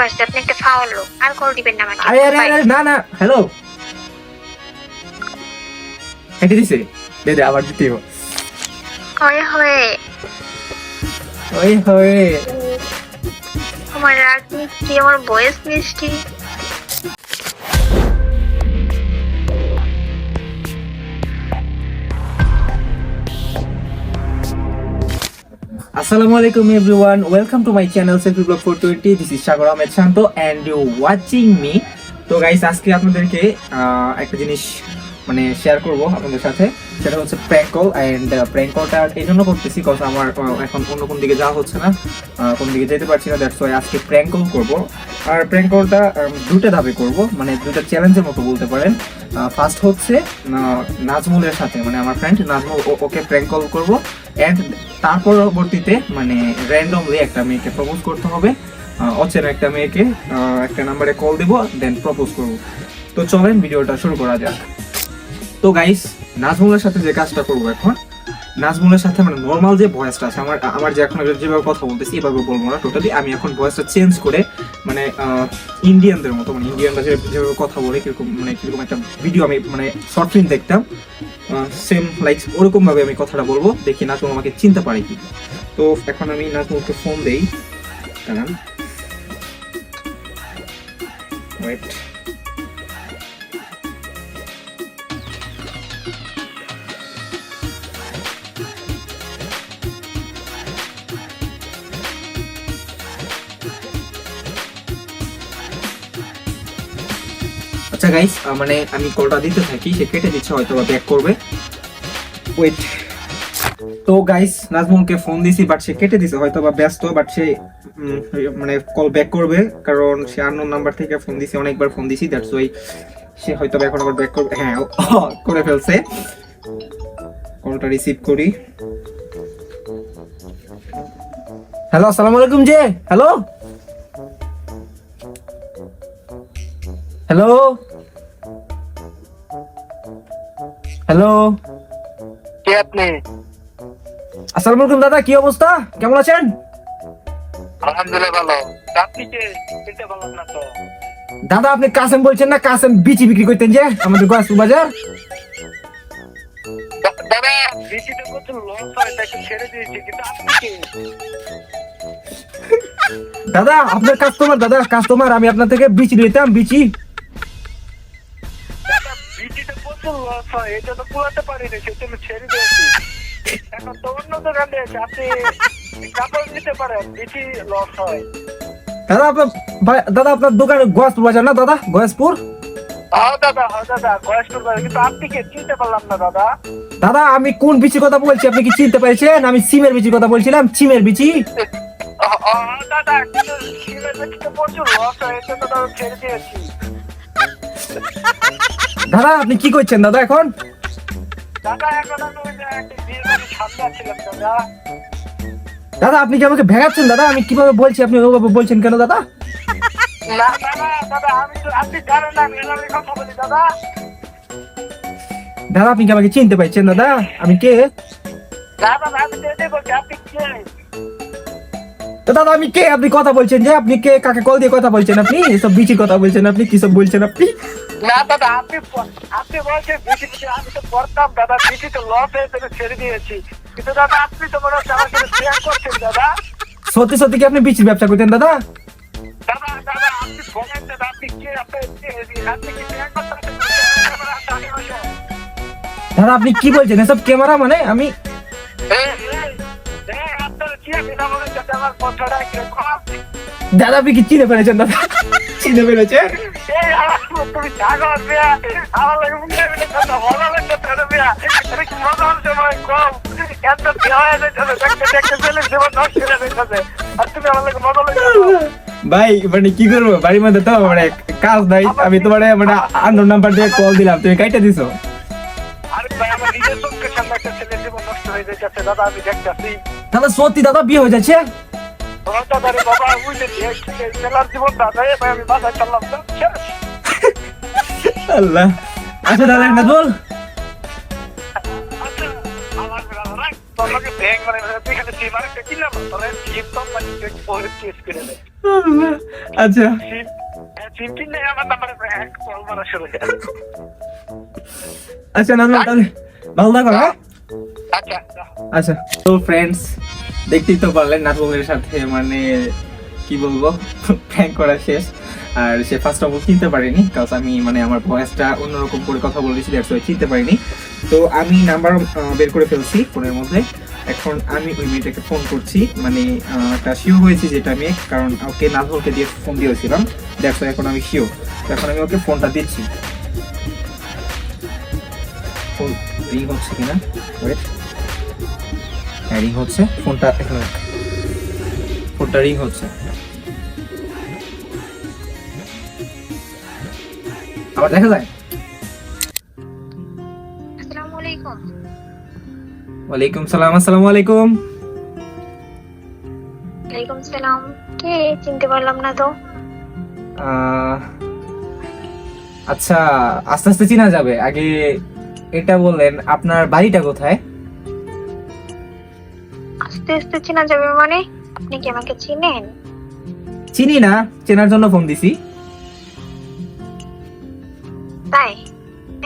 পারছি আপনি একটা ফাউল লোক আর কল দিবেন না আমাকে। আরে আরে আরে না না হ্যালো কেটে দিছে? দে দে আবার দিতে হয় হয় হয়। হয় হয়ে। আমার রাগ মিষ্টি আমার বয়স মিষ্টি। আসসালামু আলাইকুম everyone welcome to my channel selfie blog four twenty this is Sagar Ahmed Shanto and you watching me তো গাইস আজকে আপনাদেরকে একটা জিনিস মানে শেয়ার করব আপনাদের সাথে। সেটা হচ্ছে প্র্যাঙ্ক কল অ্যান্ড প্র্যাঙ্ক কলটা এই জন্য করতেছি কজ আমার এখন অন্য কোন দিকে যাওয়া হচ্ছে না। কোন দিকে যেতে পারছি না দ্যাটস ওয়াই আজকে প্র্যাঙ্ক কল করব। আর প্র্যাঙ্ক কলটা দুটো ধাপে করব মানে দুটো চ্যালেঞ্জের মতো বলতে পারেন। ফার্স্ট হচ্ছে নাজমুলের সাথে মানে আমার ফ্রেন্ড নাজমুল ওকে প্র্যাঙ্ক কল করব। অ্যান্ড তার পরবর্তীতে মানে র্যান্ডমলি একটা মেয়েকে প্রপোজ করতে হবে। অচেনা একটা মেয়েকে একটা নাম্বারে কল দিব দেন প্রপোজ করব। তো চলেন, ভিডিওটা শুরু করা যাক। তো গাইস নাজমুলের সাথে যে কাজটা করব এখন, নাজমুলের সাথে মানে নর্মাল যে ভয়েসটা আছে, আমার আমার যে এখন যেভাবে কথা বলতেছি, এভাবে বলব না টোটালি আমি এখন ভয়েসটা চেঞ্জ করে মানে ইন্ডিয়ানদের মতো মানে ইন্ডিয়ানরা যেভাবে কথা বলে, কীরকম মানে কীরকম একটা ভিডিও আমি মানে শর্ট ফিল্ম দেখতাম সেম লাইক ওরকমভাবে আমি কথাটা বলব, দেখি নাজমুল আমাকে চিনতে পারে কি। তো এখন আমি নাজমুলকে ফোন দেই। দাঁড়ান। ওয়েট গাইস মানে আমি কলটা দিতে থাকি, সে কেটে দিচ্ছে হয়তো বা ব্যাক করবে। ওয়েট তো গাইস নাজমুলকে ফোন দিছি বাট সে কেটে দিছে হয়তো বা ব্যস্ত বাট সে মানে কল ব্যাক করবে, কারণ সে আননোন নাম্বার থেকে ফোন দিছি, অনেকবার ফোন দিছি দ্যাটস ওয়াই সে হয়তো এখন আবার ব্যাক করবে হ্যাঁ করে ফেলছে। কলটা রিসিভ করি। হ্যালো আসসালামু আলাইকুম জি হ্যালো হ্যালো হ্যালো কে আপনি? আসসালামু আলাইকুম দাদা কি অবস্থা? কেমন আছেন? আলহামদুলিল্লাহ ভালো। আপনি কে? চিনতে পারলাম না তো। দাদা আপনি কাসেম বলছেন না কাসেম বিচি বিক্রি করতেন যে আমাদের গোয়াসপুর বাজার? দাদা বৃষ্টিতে প্রচুর লস হয় তাই ছেড়ে দিয়েছি কিন্তু আপনি কে? দাদা আপনার কাস্টমার দাদা কাস্টমার আমি আপনার থেকে বিচি নিতাম বিচি। প্রচুর লস হয় এই জন্য পুরাতে পারিনি সেই ছেড়ে দিয়েছি। এখন তো অন্য দোকান দিয়েছে আপনি কাপড় নিতে পারেন বেশি লস হয়। দাদা আপনার দাদা আপনার দোকানে গোয়াসপুর বাজার না দাদা? গোয়াসপুর হ্যাঁ দাদা হ্যাঁ দাদা বয়স করবে কিন্তু আপনি কে চিনতে পারলাম না দাদা? দাদা আমি কোন বিচির কথা বলছি আপনি কি চিনতে পেরেছেন? আমি সিমের বিচির কথা বলছিলাম সিমের বিচি। প্রচুর লস দাদা ছেড়ে দিয়েছি। দাদা আপনি কি করছেন দাদা এখন? দাদা আপনি কি আমাকে ভেঙাচ্ছেন দাদা? আমি কীভাবে বলছি? আপনি ওভাবে বলছেন কেন দাদা? দাদা আপনি কি আমাকে চিনতে পারছেন দাদা? আমি কে? দাদা আমি কে? দাদা আমি কে? আপনি কথা বলছেন যে আপনি কে? কাকে কল দিয়ে কথা বলছেন আপনি? এসব বিচির কথা বলছেন আপনি? কি সব বলছেন আপনি? না দাদা আপনি আপনি বলছেন বেশি বেশি আমি তো করতাম দাদা বেশি তো লস হয়ে যাবে ছেড়ে দিয়েছি। কিন্তু দাদা আপনি তো মনে হচ্ছে আমার সাথে শেয়ার করছেন দাদা। সত্যি সত্যি কি আপনি বিচির ব্যবসা করতেন দাদা? দাদা দাদা আপনি বলেন দাদা আপনি কে আপনি কি শেয়ার করতে দাদা আপনি কি বলছেন? এসব ক্যামেরা মানে? আমি দাদা আপনি কি চিনে ফেলেছেন দাদা? চিনে তাহলে ভাই মানে কি করব? বাড়ির মধ্যে তো মানে কাজ নাই। আমি তোমার মানে আন্ডার নাম্বার দিয়ে কল দিলাম। তুমি কাইটা দিছো? আমি সত্যি দাদা বিয়ে হয়ে যাচ্ছে? তোমার দাদা বাবা বুঝলে ছেলের জীবন দাদা ভাই আমি বাসায় চাললাম তো আল্লাহ। আচ্ছা দাদা একটা বল। আচ্ছা আচ্ছা শুরু করে আচ্ছা। তাহলে। ভালো থাকো হ্যাঁ? আচ্ছা। আচ্ছা তো ফ্রেন্ডস দেখতেই তো পারলেন নাজমুলের সাথে মানে কি বলব প্র্যাঙ্ক করা শেষ। আর সে ফার্স্ট অফ অল চিনতে পারেনি কারণ আমি মানে আমার ভয়েসটা অন্যরকম করে কথা বলেছি দ্যাটস ওয়াই চিনতে পারিনি। তো আমি নাম্বার বের করে ফেলছি ফোনের মধ্যে। এখন আমি ওই মেয়েটাকে ফোন করছি মানে একটা শিওর হয়েছি যেটা আমি কারণ ওকে নাজমুলকে দিয়ে ফোন দিয়েছিলাম। দ্যাটস ওয়াই এখন আমি শিওর এখন আমি ওকে ফোনটা দিচ্ছি। ফোন রিং হচ্ছে কিনা? ওয়েট হ্যাঁ রিং হচ্ছে। ফোনটা এখানে ফোনটা রিং হচ্ছে। আবার দেখা যায়? ওয়ালাইকুম সালাম আসসালামু আলাইকুম। ওয়ালাইকুম সালাম। কে? চিনতে পারলাম না তো। আচ্ছা আস্তে আস্তে চেনা যাবে। আগে এটা বললেন আপনার বাড়িটা কোথায়? আস্তে চেনা যাবে মানে? আপনি কি আমাকে চিনেন? চিনি না চেনার জন্য ফোন দিছি। তাই?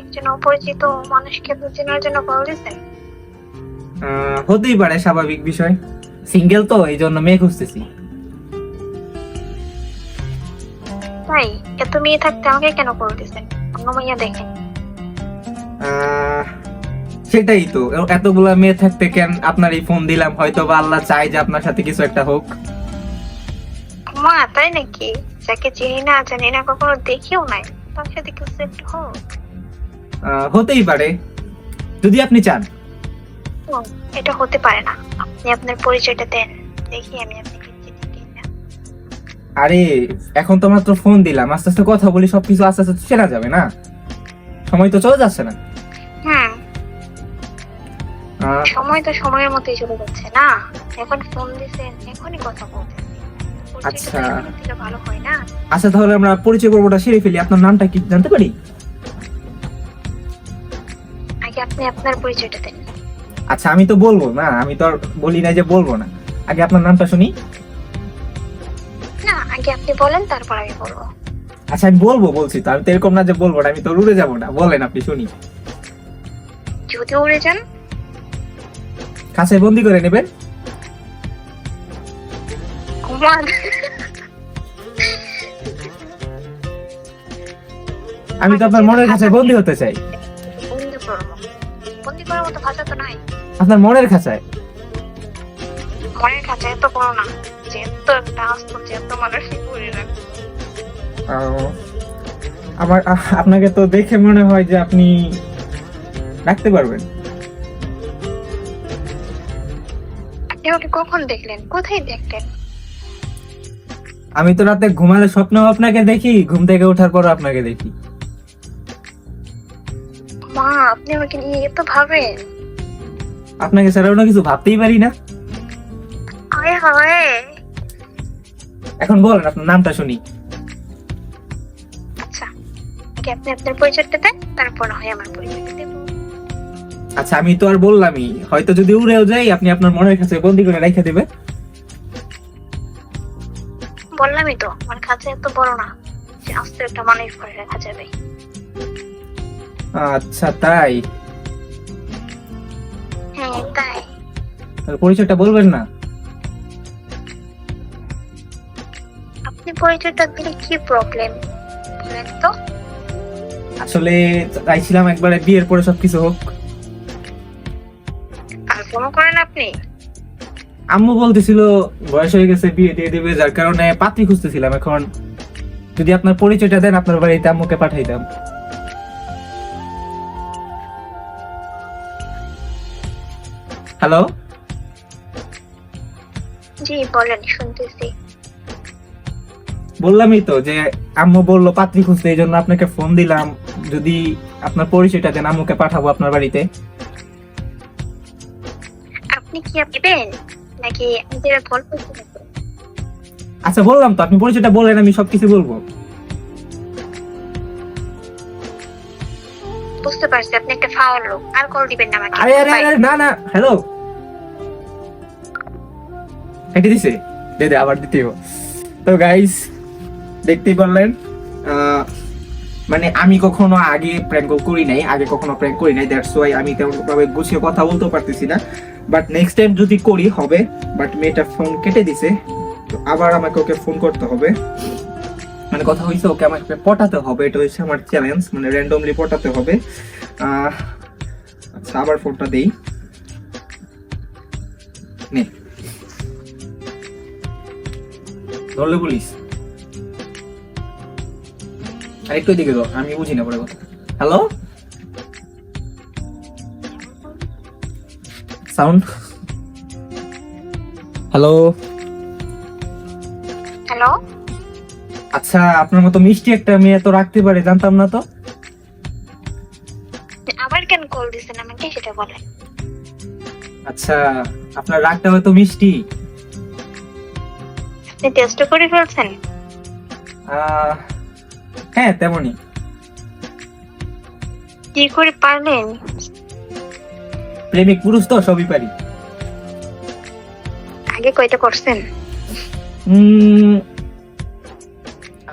একজন অপরিচিত মানুষকে তো চেনার জন্য কল দিয়েছেন হতেই পারে স্বাভাবিক বিষয়। সিঙ্গেল তো এই জন্য মেয়ে খুঁজতেছি। তাই? এত মেয়ে থাকতে আমাকে কেন কল দিয়েছেন অন্য মাইয়া দেখেন। সেটাই তো। এতগুলা মেয়ে থাকতে কেন আপনার এই ফোন দিলাম? হয়তো বা আল্লাহ চাই যে আপনার সাথে কিছু একটা হোক। মা তাই নাকি? যাকে চিনি না জানি না কখনো দেখিও নাই। তার সাথে কিছু একটা হোক। হতেই পারে। যদি আপনি চান। এটা হতে পারে না। আপনি আপনার পরিচয়টা দেন। দেখি আমি আপনাকে আরে এখন তো মাত্র ফোন দিলাম। আস্তে আস্তে কথা বলি সবকিছু আস্তে আস্তে চেনা যাবে না। সময় তো চলে যাচ্ছে না। সময় তো সময়ের মতোই চলে যাচ্ছে না? এখন ফোন দিছেন এখনই কথা পরিচয়টা আচ্ছা। ভালো হয় না? আচ্ছা তাহলে আমরা পরিচয় পর্বটা সেরে ফেলি। আপনার নামটা কি জানতে পারি? আগে আপনি আপনার পরিচয়টা দেন। আচ্ছা আমি তো বলব না? আমি তো আর বলি না যে বলব না। আগে আপনার নামটা শুনি। না আগে আপনি বলেন তারপর আমি বলব। আচ্ছা আমি বলব বলছি তো। আমি তো এরকম না যে বলব না আমি তো উড়ে যাব না। বলেন আপনি শুনি। যদি উড়ে যান কাছে বন্দি করে নেবেন আমি তো আপনার মনের কাছে বন্দি হতে চাই। আপনার মনের খাঁচায়। মনের না। একটা আস্ত মানুষই করে আমার আপনাকে তো দেখে মনে হয় যে আপনি রাখতে পারবেন। আপনি আমাকে কখন দেখলেন? কোথায় দেখলেন? আমি তো রাতে ঘুমালে স্বপ্ন আপনাকে দেখি ঘুম থেকে ওঠার পর আপনাকে দেখি। মা আপনি আমাকে নিয়ে এত ভাবেন। আপনাকে ছাড়া অন্য কিছু ভাবতেই পারি না। হায়। এখন বলেন আপনার নামটা শুনি। আচ্ছা আপনি আপনার পরিচয়টা দেন? তারপর হয় আমার পরিচয়টা দেব। আচ্ছা আমি তো আর বললামই। হয়তো যদি উড়েও যাই আপনি আপনার মনের কাছে বন্দি করে রেখে দেবেন বললামই তো আমার কাছে এত বড় না। যে আস্তে একটা মানুষ করে রাখা যাবে। আচ্ছা তাই? হ্যাঁ তাই। তাহলে পরিচয়টা বলবেন না? আপনি পরিচয়টা দিলে কি প্রবলেম বলেন তো। আসলে চাইছিলাম একবারে বিয়ের পরে সবকিছু হোক। আর করেন আপনি? আম্মু বলতেছিল বয়স হয়ে গেছে বিয়ে দিয়ে দেবে যার কারণে পাত্রী খুঁজতেছিলাম এখন। যদি আপনার পরিচয়টা দেন আপনার বাড়িতে আম্মুকে পাঠাইতাম। হ্যালো? জি বলেন শুনতেছি। বললামই তো যে আম্মু বলল পাত্রী খুঁজতে এই জন্য আপনাকে ফোন দিলাম। যদি আপনার পরিচয়টা দেন আম্মুকে পাঠাবো আপনার বাড়িতে। আপনি কি দিবেন নাকি নিজের গল্প আচ্ছা বললাম তো আপনি পরিচয়টা বলেন আমি সবকিছু বলব। বুঝতে পারছি আপনি একটা ফাওয়ার লোক। আর কল দিবেন না আমাকে। আরে আরে আরে না না হ্যালো হেঁটে দিছে? দে দে আবার দ্বিতীয় তো গাইস দেখতেই পারলেন আহ, মানে আমি কখনো আগে প্র্যাঙ্ক করি নাই আগে কখনো প্র্যাঙ্ক করি নাই দ্যাটস ওয়াই আমি তেমন ভাবে গুছিয়ে কথা বলতে পারতেছি না। বাট নেক্সট টাইম যদি করি, হবে বাট মেয়েটা ফোন কেটে দিছে, তো আবার আমাকে ওকে ফোন করতে হবে। মানে কথা হয়েছে ওকে আমাকে পটাতে হবে, এটা হচ্ছে আমার চ্যালেঞ্জ মানে র্যান্ডমলি পটাতে হবে। আচ্ছা আবার ফোনটা দেই। নে। ধরলে বলিস আর একটু দিকে দাও আমি বুঝি না পরে কথা। হ্যালো সাউন্ড হ্যালো হ্যালো আচ্ছা আপনার মতো মিষ্টি একটা মেয়ে তো রাখতে পারে জানতাম না তো। আবার কেন কল দিছেন আমাকে সেটা বলেন। আচ্ছা আপনার রাগটা হয়তো মিষ্টি। আপনি টেস্ট করে ফেলছেন? হ্যাঁ তেমনই। কি করে পারলেন? প্রেমিক পুরুষ তো সবই পারি। আগে কয়টা করছেন?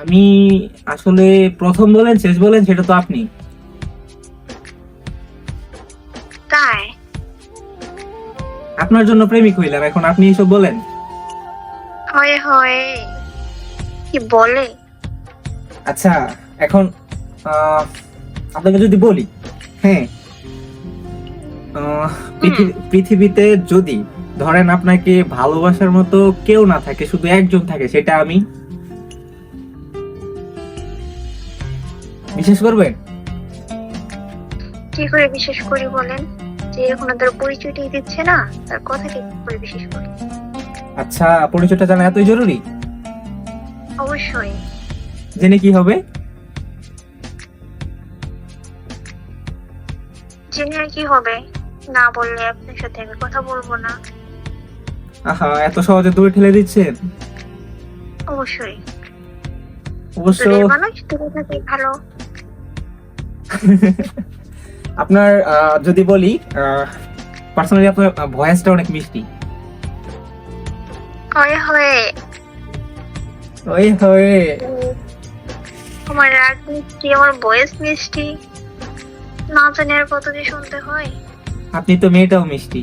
আমি আসলে প্রথম বলেন শেষ বলেন সেটা তো আপনি। তাই আপনার জন্য প্রেমিক হইলাম এখন আপনি এসব বলেন। হয় হয়। কি বলে? আচ্ছা এখন আপনাকে যদি বলি হ্যাঁ পৃথিবীতে যদি ধরেন আপনাকে ভালোবাসার মতো কেউ না থাকে শুধু একজন থাকে সেটা আমি? বিশেষ করবেন? কি করে বিশেষ করি বলেন? যে এখন তার দিচ্ছে না তার কথা কি করে বিশেষ করি? আচ্ছা পরিচয়টা জানা এতই জরুরি? অবশ্যই। জেনে কি হবে? জেনে আর কি হবে? না বললে আপনার সাথে আমি কথা বলব না। আহা এত সহজে দূরে ঠেলে দিচ্ছেন? অবশ্যই। অবশ্য মানুষ দূরে ভালো। আপনার যদি বলি পার্সোনালি আপনার ভয়েসটা অনেক মিষ্টি। হয় হয়। ওই হয়ে। আমার রাগ মিষ্টি আমার বয়স মিষ্টি। না জানি আর কত যে শুনতে হয়। আপনি তো মেয়েটাও মিষ্টি।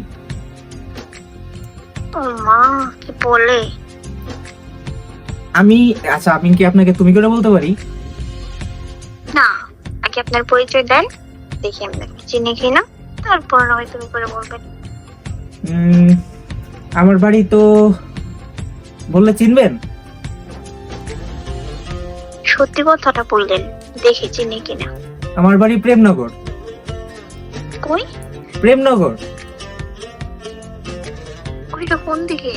ও মা কি বলে? আমি আচ্ছা আমি কি আপনাকে তুমি করে বলতে পারি? না আগে আপনার পরিচয় দেন দেখি আপনাকে চিনি কিনা তারপর না হয় তুমি করে বলবেন। আমার বাড়ি তো বললে চিনবেন? সত্যি কথাটা বললেন দেখি চিনি কিনা আমার বাড়ি প্রেমনগর। কই? প্রেমনগর। ওইটা কোন দিকে?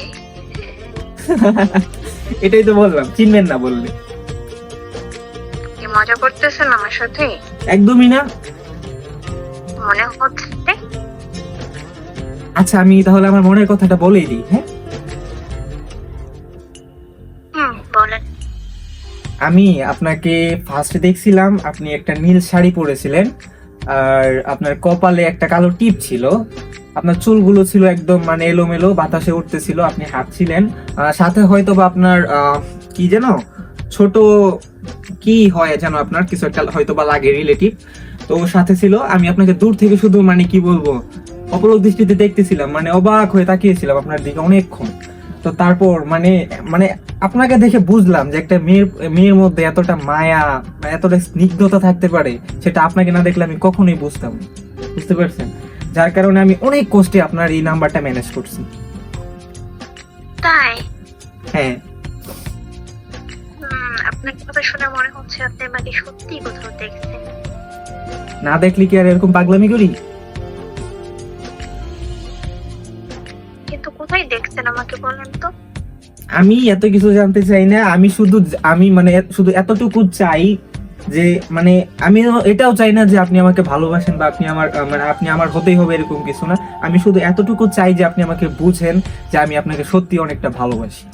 এটাই তো বললাম চিনবেন না বললে। মজা করতেছেন আমার সাথে? একদমই না। মনে হচ্ছে। আচ্ছা আমি তাহলে আমার মনের কথাটা বলেই দিই হ্যাঁ? আমি আপনাকে ফার্স্টে দেখছিলাম আপনি একটা নীল শাড়ি পরেছিলেন। আর আপনার কপালে একটা কালো টিপ ছিল। আপনার চুলগুলো ছিল একদম মানে এলোমেলো, বাতাসে উঠতেছিল, আপনি হাঁটছিলেন। সাথে হয়তো বা আপনার কি যেন? ছোট কি হয় যেন আপনার, কিছু একটা হয়তো বা লাগে রিলেটিভ তো সাথে ছিল, আমি আপনাকে দূর থেকে শুধু মানে কি বলব অপলক দৃষ্টিতে দেখতেছিলাম মানে অবাক হয়ে তাকিয়েছিলাম আপনার দিকে অনেকক্ষণ। তো তারপর মানে মানে আপনাকে দেখে বুঝলাম যে একটা মেয়ের মেয়ের মধ্যে এতটা মায়া বা এতটা স্নিগ্ধতা থাকতে পারে সেটা আপনাকে না দেখলে আমি কখনোই বুঝতাম বুঝতে পারছেন? যার কারণে আমি অনেক কষ্টে আপনার এই নাম্বারটা ম্যানেজ করছি। তাই? হ্যাঁ। হুম কথা শুনে মনে হচ্ছে? আপনি আমাকে সত্যি কোথাও দেখছেন। না দেখলে কি আর এরকম পাগলামি করি? কোথায় দেখছেন আমাকে বলেন তো? আমি এত কিছু জানতে চাই না আমি শুধু আমি মানে শুধু এতটুকু চাই যে মানে আমি এটাও চাই না যে আপনি আমাকে ভালোবাসেন বা আপনি আমার মানে আপনি আমার হতেই হবে এরকম কিছু না। আমি শুধু এতটুকু চাই যে আপনি আমাকে বুঝেন যে আমি আপনাকে সত্যি অনেকটা ভালোবাসি।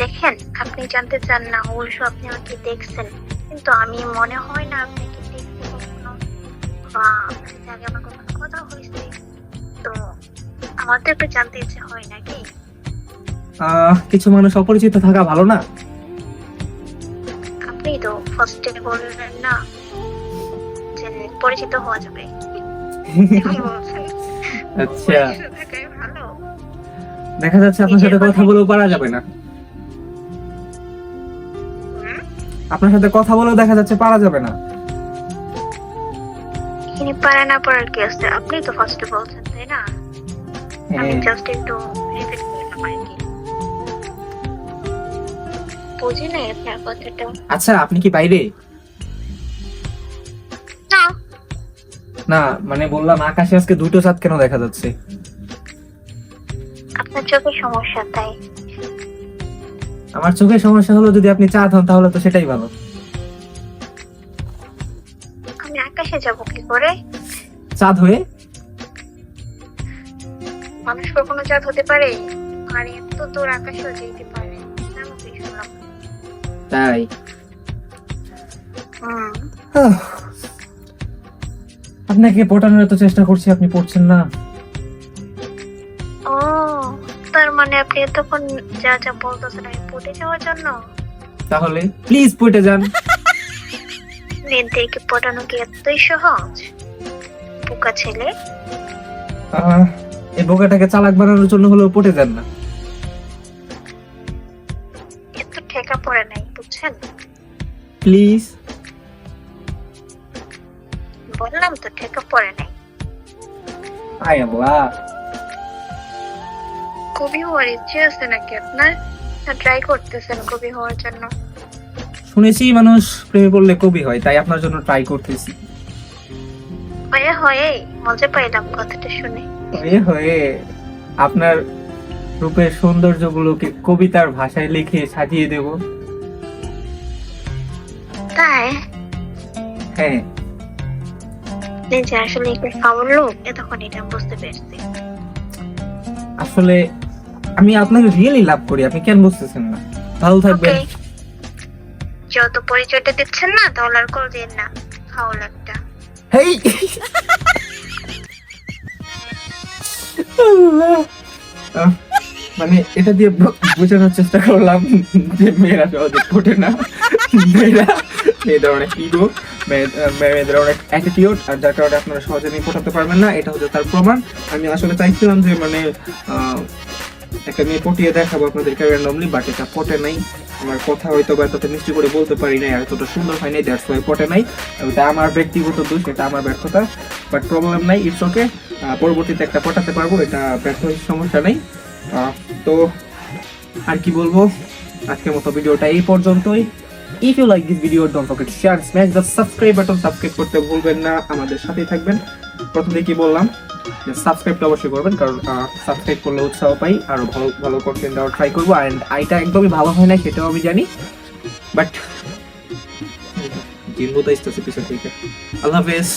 দেখেন আপনি জানতে চান না অবশ্য আপনি আমাকে দেখছেন। কিন্তু আমি মনে হয় না আপনাকে কখনো। বা আপনার আমার কখনো আমার তো একটু জানতে ইচ্ছে হয় নাকি? কিছু মানুষ অপরিচিত থাকা ভালো না? আপনি তো ফার্স্টে বললেন না যে পরিচিত হওয়া যাবে। আচ্ছা। দেখা যাচ্ছে আপনার সাথে কথা বলেও পারা যাবে না। আপনার সাথে কথা বলেও দেখা যাচ্ছে পারা যাবে না। ইনি পারা না পারার কি আছে? আপনি তো ফার্স্টে বলছেন। আমি। জাস্ট একটু রিপিট করলাম আর কি বুঝি নাই আপনার কথাটা। আচ্ছা আপনি কি বাইরে? না। না মানে বললাম আকাশে আজকে দুটো চাঁদ কেন দেখা যাচ্ছে? আপনার চোখের সমস্যা তাই। আমার চোখের সমস্যা হলো যদি আপনি চাঁদ হন তাহলে তো সেটাই ভালো। আমি আকাশে যাব কি করে? চাঁদ হয়ে? মানুষ কখনো চাঁদ হতে পারে? আর এত দূর আকাশেও যেতে পারে তাই? আপনাকে পটানোর তো চেষ্টা করছি আপনি পড়ছেন না। ও তার মানে আপনি এতক্ষণ যা যা বলতেছেন আমি পড়ে যাওয়ার জন্য? তাহলে প্লিজ পড়ে যান। মেয়েদেরকে পটানো কি এতই সহজ? পোকা ছেলে। আহ, এই বোকাটাকে চালাক বানানোর জন্য হলেও পটে যান না। এত ঠেকা পড়ে নাই বুঝছেন? প্লিজ। বললাম তো ঠেকা পড়ে নাই। আয় আল্লাহ। কবি হওয়ার ইচ্ছে আছে নাকি আপনার? ট্রাই করতেছেন কবি হওয়ার জন্য। শুনেছি মানুষ প্রেমে পড়লে কবি হয় তাই আপনার জন্য ট্রাই করতেছি। হয়ে হয়ে মজা পাইলাম কথাটা শুনে। এ হয়ে আপনার রূপের সৌন্দর্যগুলোকে কবিতার ভাষায় লিখে সাজিয়ে দেব। তাই? হ্যাঁ। আপনি যে আসলে একটু ফাউল লোক এতক্ষণ এটা বুঝতে পেরেছি। আসলে আমি আপনাকে রিয়েলি লাভ করি আপনি কেন বুঝতেছেন না? ভালো থাকবেন। যত পরিচয়টা দিচ্ছেন না তাহলে আর করে দিন না ফাউল একটা হেই! মানে এটা দিয়ে বোঝানোর চেষ্টা করলাম যে মেয়েরা সহজে ফোটে না। মেয়েরা, মেয়েদের অনেক ইগো মেয়েদের অনেক অ্যাটিটিউড আর যার কারণে আপনারা সহজে নিয়ে ফোটাতে পারবেন না, এটা হচ্ছে তার প্রমাণ। আমি আসলে চাইছিলাম যে মানে একটা মেয়ে পটিয়ে দেখাবো আপনাদেরকে র্যান্ডমলি বাট এটা ফোটে নাই। আমার কথা হয়তো বা এতটা মিষ্টি করে বলতে পারি নাই এতটা সুন্দর হয় নাই দ্যাটস ওয়াই পটে নাই। ওটা আমার ব্যক্তিগত দোষ, এটা আমার ব্যর্থতা বাট প্রবলেম নাই ইটস ওকে পরবর্তীতে একটা পটাতে পারব, এটা ব্যর্থ সমস্যা নেই। তো আর কি বলব? আজকের মতো ভিডিওটা এই পর্যন্তই। If you like this video don't forget share smash the subscribe button subscribe করতে ভুলবেন না। আমাদের সাথেই থাকবেন। প্রথমে কি বললাম? সাবস্ক্রাইবটা অবশ্যই করবেন, কারণ সাবস্ক্রাইব করলে উৎসাহ পাই আরও ভালো ভালো কন্টেন্ট দেওয়ার ট্রাই করব। অ্যান্ড আইটা একদমই ভালো হয় না, সেটাও আমি জানি। বাট জিনবো তো আসতেছে পিছন থেকে। আল্লাহ হাফেজ।